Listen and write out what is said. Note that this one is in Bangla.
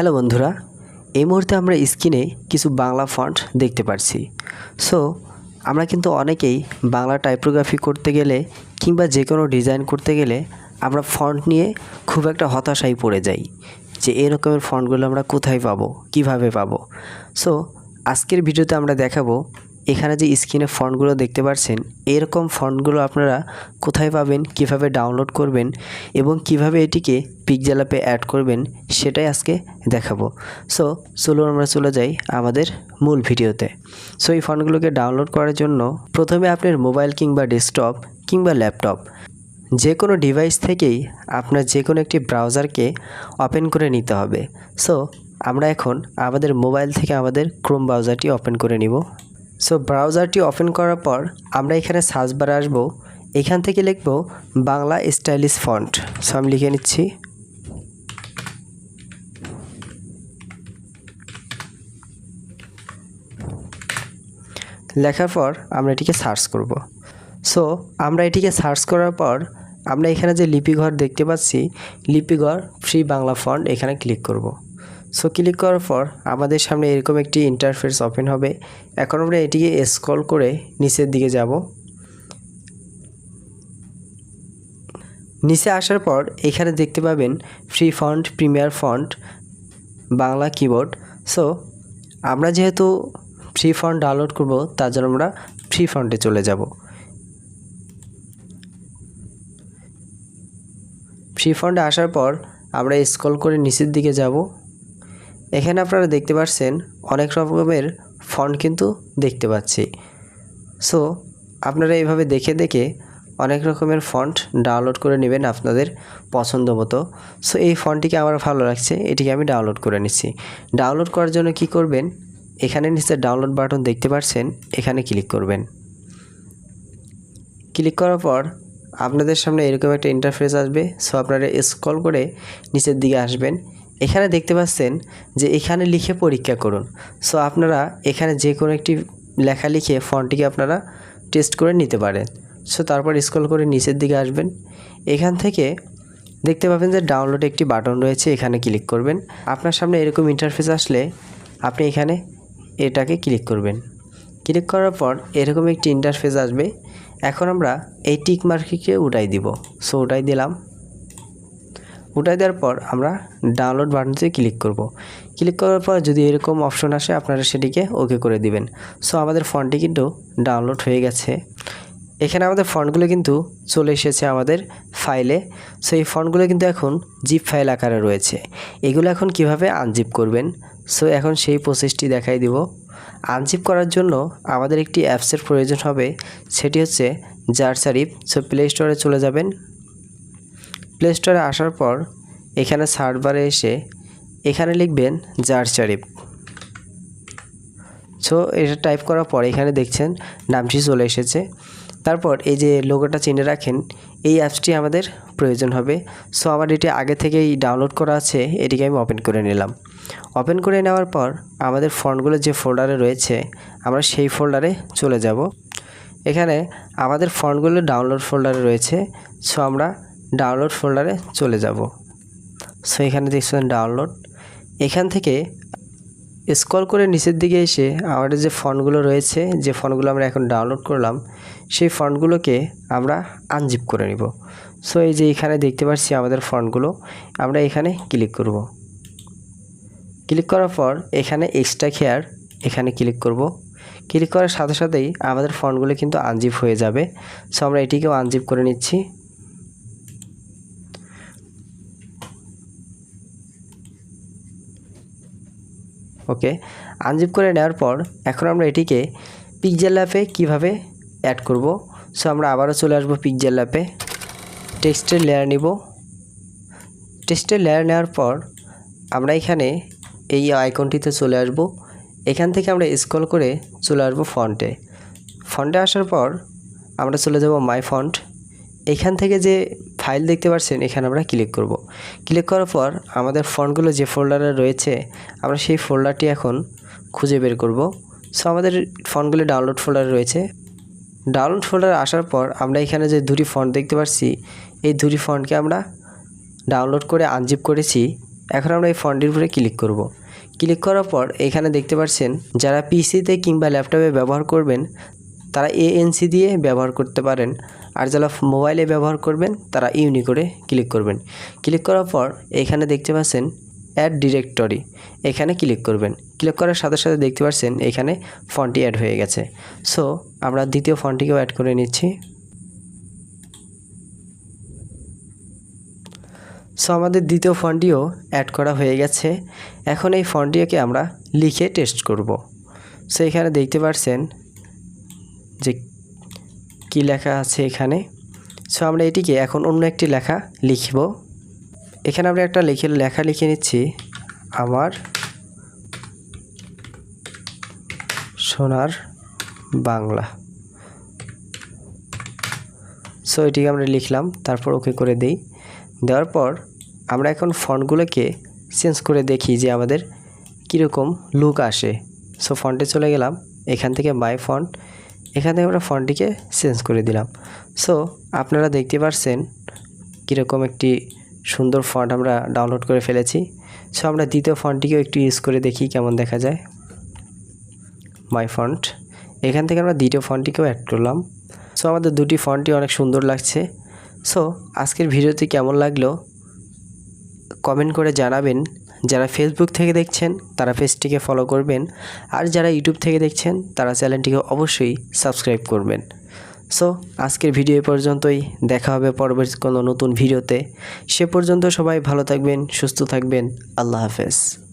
হ্যালো বন্ধুরা, এই মুহূর্তে আমরা স্ক্রিনে কিছু বাংলা ফন্ট দেখতে পাচ্ছি সো আমরা কিন্তু অনেকেই বাংলা টাইপোগ্রাফি করতে গেলে কিংবা যে কোনো ডিজাইন করতে গেলে আমরা ফন্ট নিয়ে খুব একটা হতাশায় পড়ে যাই যে এরকমের ফন্টগুলো আমরা কোথায় পাবো, কীভাবে পাবো। সো আজকের ভিডিওতে আমরা দেখাবো এখানে যে স্ক্রিনে ফন্টগুলো দেখতে পাচ্ছেন, এরকম ফন্টগুলো আপনারা কোথায় পাবেন, কীভাবে ডাউনলোড করবেন এবং কীভাবে এটিকে পিকজেল অ্যাপে অ্যাড করবেন, সেটাই আজকে দেখাবো। সো চলুন আমরা চলে যাই আমাদের মূল ভিডিওতে। সো এই ফন্টগুলোকে ডাউনলোড করার জন্য প্রথমে আপনার মোবাইল কিংবা ডেস্কটপ কিংবা ল্যাপটপ যে কোনো ডিভাইস থেকেই আপনার যে কোনো একটি ব্রাউজারকে ওপেন করে নিতে হবে। সো আমরা এখন আমাদের মোবাইল থেকে আমাদের ক্রোম ব্রাউজারটি ওপেন করে নিব। সো ব্রাউজারটি ওপেন করার পর আমরা এখানে সার্চ বারে আসব। এখান থেকে লিখব বাংলা স্টাইলিশ ফন্ট সো আমি লিখে নিচ্ছি। লেখার পর আমরা এটিকে সার্চ করব। সো আমরা এটিকে সার্চ করার পর আমরা এখানে যে লিপিঘর দেখতে পাচ্ছি লিপিঘর ফ্রি বাংলা ফন্ট এখানে ক্লিক করব। সো ক্লিক করার পর আমাদের সামনে এরকম একটি ইন্টারফেস ওপেন হবে। এখন আমরা এটিকে স্ক্রল করে নিচের দিকে যাব। নিচে আসার পর এখানে দেখতে পাবেন free font premier font Bangla keyboard so আমরা যেহেতু ফ্রি ফন্ট ডাউনলোড করব, তার জন্য আমরা ফ্রি ফন্টে চলে যাব। ফ্রি ফন্টে আসার পর আমরা স্ক্রল করে নিচের দিকে যাব। এখানে আপনারা দেখতে পাচ্ছেন অনেক রকমের ফন্ট কিন্তু দেখতে পাচ্ছি। সো আপনারা এইভাবে দেখে দেখে অনেক রকমের ফন্ট ডাউনলোড করে নেবেন আপনাদের পছন্দ মতো। সো এই ফন্টটিকে আমার ভালো লাগছে, এটিকে আমি ডাউনলোড করে নিচ্ছি। ডাউনলোড করার জন্য কি করবেন? এখানে নিচে ডাউনলোড বাটন দেখতে পাচ্ছেন, এখানে ক্লিক করবেন। ক্লিক করার পর আপনাদের সামনে এরকম একটা ইন্টারফেস আসবে। সো আপনারা স্ক্রল করে নিচের দিকে আসবেন। এখানে দেখতে পাচ্ছেন যে এখানে লিখে পরীক্ষা করুন। সো আপনারা এখানে যে কোনো একটি লেখা লিখে ফন্টটিকে আপনারা টেস্ট করে নিতে পারেন। সো তারপর স্ক্রল করে নিচের দিকে আসবেন। এখান থেকে দেখতে পাবেন যে ডাউনলোড একটি বাটন রয়েছে, এখানে ক্লিক করবেন। আপনার সামনে এরকম ইন্টারফেস আসলে আপনি এখানে এটাকে ক্লিক করবেন। ক্লিক করার পর এরকম একটি ইন্টারফেস আসবে। এখন আমরা এই টিক মার্কিকে উঠাই দিব। সো উঠাই দিলাম। উঠাই দেওয়ার পর আমরা ডাউনলোড বাটনতে ক্লিক করব। ক্লিক করার পর যদি এরকম অপশন আসে, আপনারা সেটিকে ওকে করে দিবেন। সো আমাদের ফন্টটি কিন্তু ডাউনলোড হয়ে গেছে। এখানে আমাদের ফন্টগুলো কিন্তু চলে এসেছে আমাদের ফাইলে সো এই ফন্টগুলো কিন্তু এখন জিপ ফাইল আকারে রয়েছে। এগুলো এখন কীভাবে আনজিপ করবেন? সো এখন সেই প্রসেসটি দেখাই দিব। আনজিপ করার জন্য আমাদের একটি অ্যাপসের প্রয়োজন হবে। সেটি হচ্ছে জারসারিপ সো প্লে স্টোরে চলে যাবেন। প্লে স্টোরে আসার পর এখানে সার্ভারে এসে এখানে লিখবেন জারসারিপ সো এটা টাইপ করার পর এখানে দেখছেন নামটি চলে এসেছে। তারপর এই যে লোগোটা চিনে রাখেন, এই অ্যাপসটি আমাদের প্রয়োজন হবে। সো আমার এটি আগে থেকেই ডাউনলোড করা আছে, এটিকে আমি ওপেন করে নিলাম। ওপেন করে নেওয়ার পর আমাদের ফন্টগুলো যে ফোল্ডারে রয়েছে, আমরা সেই ফোল্ডারে চলে যাব। এখানে আমাদের ফন্টগুলো ডাউনলোড ফোল্ডারে রয়েছে। সো আমরা ডাউনলোড ফোল্ডারে চলে যাব। সো এখানে দেখছেন ডাউনলোড। এখান থেকে স্ক্রল করে নিচের দিকে এসে আমাদের যে ফন্টগুলো রয়েছে, যে ফন্টগুলো আমরা এখন ডাউনলোড করলাম, সেই ফন্টগুলোকে আমরা আনজিপ করে নিব। সো এই যে এখানে দেখতে পাচ্ছি আমাদের ফন্টগুলো আমরা এখানে ক্লিক করব। ক্লিক করার পর এখানে এক্সট্রা খেয়ার এখানে ক্লিক করব। ক্লিক করার সাথে সাথেই আমাদের ফন্টগুলো কিন্তু আনজিপ হয়ে যাবে। সো আমরা এটিকেও আনজিপ করে নিচ্ছি। ওকে? আনজিপ করে নেওয়ার পর এখন আমরা এটিকে পিকজেল অ্যাপে কীভাবে অ্যাড করব? সো আমরা আবারও চলে আসব পিকজেল অ্যাপে টেক্সটের লেয়ার নিব। টেক্সটের লেয়ার নেওয়ার পর আমরা এখানে এই আইকনটিতে চলে আসব। এখান থেকে আমরা স্ক্রল করে চলে আসব ফন্টে ফন্টে আসার পর আমরা চলে যাব মাই ফন্ট এখান থেকে যে ফাইল দেখতে পাচ্ছেন এখানে আমরা ক্লিক করব। ক্লিক করার পর আমাদের ফন্টগুলো যে ফোল্ডারে রয়েছে, আমরা সেই ফোল্ডারটি এখন খুঁজে বের করব। সো আমাদের ফন্টগুলো ডাউনলোড ফোল্ডারে রয়েছে। ডাউনলোড ফোল্ডারে আসার পর আমরা এখানে যে দুটি ফন্ট দেখতে পাচ্ছি এই দুটি ফন্টকে আমরা ডাউনলোড করে আনজিপ করেছি। এখন আমরা এই ফন্টটির উপরে ক্লিক করব। ক্লিক করার পর এখানে দেখতে পাচ্ছেন যারা পিসিতে কিংবা ল্যাপটপে ব্যবহার করবেন তারা এএনসি দিয়ে ব্যবহার করতে পারেন। আর যারা মোবাইলে ব্যবহার করবেন, তারা ইউনিকোডে ক্লিক করবেন। ক্লিক করার পর এখানে দেখতে পাচ্ছেন অ্যাড ডিরেক্টরি এখানে ক্লিক করবেন। ক্লিক করার সাথে সাথে দেখতে পাচ্ছেন এখানে ফন্টটি অ্যাড হয়ে গেছে। সো আমরা দ্বিতীয় ফন্টটিকেও অ্যাড করে নিচ্ছি। সো আমাদের দ্বিতীয় ফন্টটিও অ্যাড করা হয়ে গেছে। এখন এই ফন্টটিকে আমরা লিখে টেস্ট করব। সো এখানে দেখতে পাচ্ছেন যে কি লেখা আছে এখানে। সো আমরা এটিকে এখন অন্য একটি লেখা লিখব। এখানে আমরা একটা লিখে, লেখা লিখে নিচ্ছি, আমার সোনার বাংলা। সো এটিকে আমরা লিখলাম, তারপর ওকে করে দেই। দেওয়ার পর আমরা এখন ফন্টগুলোকে চেঞ্জ করে দেখি যে আমাদের কীরকম লুক আসে। সো ফন্টে চলে গেলাম, এখান থেকে মাই ফন্ট এখান থেকে আমরা ফন্টটিকে চেঞ্জ করে দিলাম। সো আপনারা দেখতে পারছেন কীরকম একটি সুন্দর ফন্ট আমরা ডাউনলোড করে ফেলেছি। সো আমরা দ্বিতীয় ফন্টটিকেও একটু ইউজ করে দেখি কেমন দেখা যায়। মাই ফন্ট এখান থেকে আমরা দ্বিতীয় ফন্টটিকেও অ্যাড করলাম। সো আমাদের দুটি ফন্টই অনেক সুন্দর লাগছে। সো আজকের ভিডিওটি কেমন লাগল? কমেন্ট করে জানাবেন। যারা ফেসবুক থেকে দেখছেন, তারা পেজটিকে ফলো করবেন। আর যারা ইউটিউব থেকে দেখছেন, তারা চ্যানেলটিকে অবশ্যই সাবস্ক্রাইব করবেন। সো আজকের ভিডিও পর্যন্তই। দেখা হবে পরবর্তী কোনো নতুন ভিডিওতে সে পর্যন্ত সবাই ভালো থাকবেন, সুস্থ থাকবেন। আল্লাহ হাফেজ।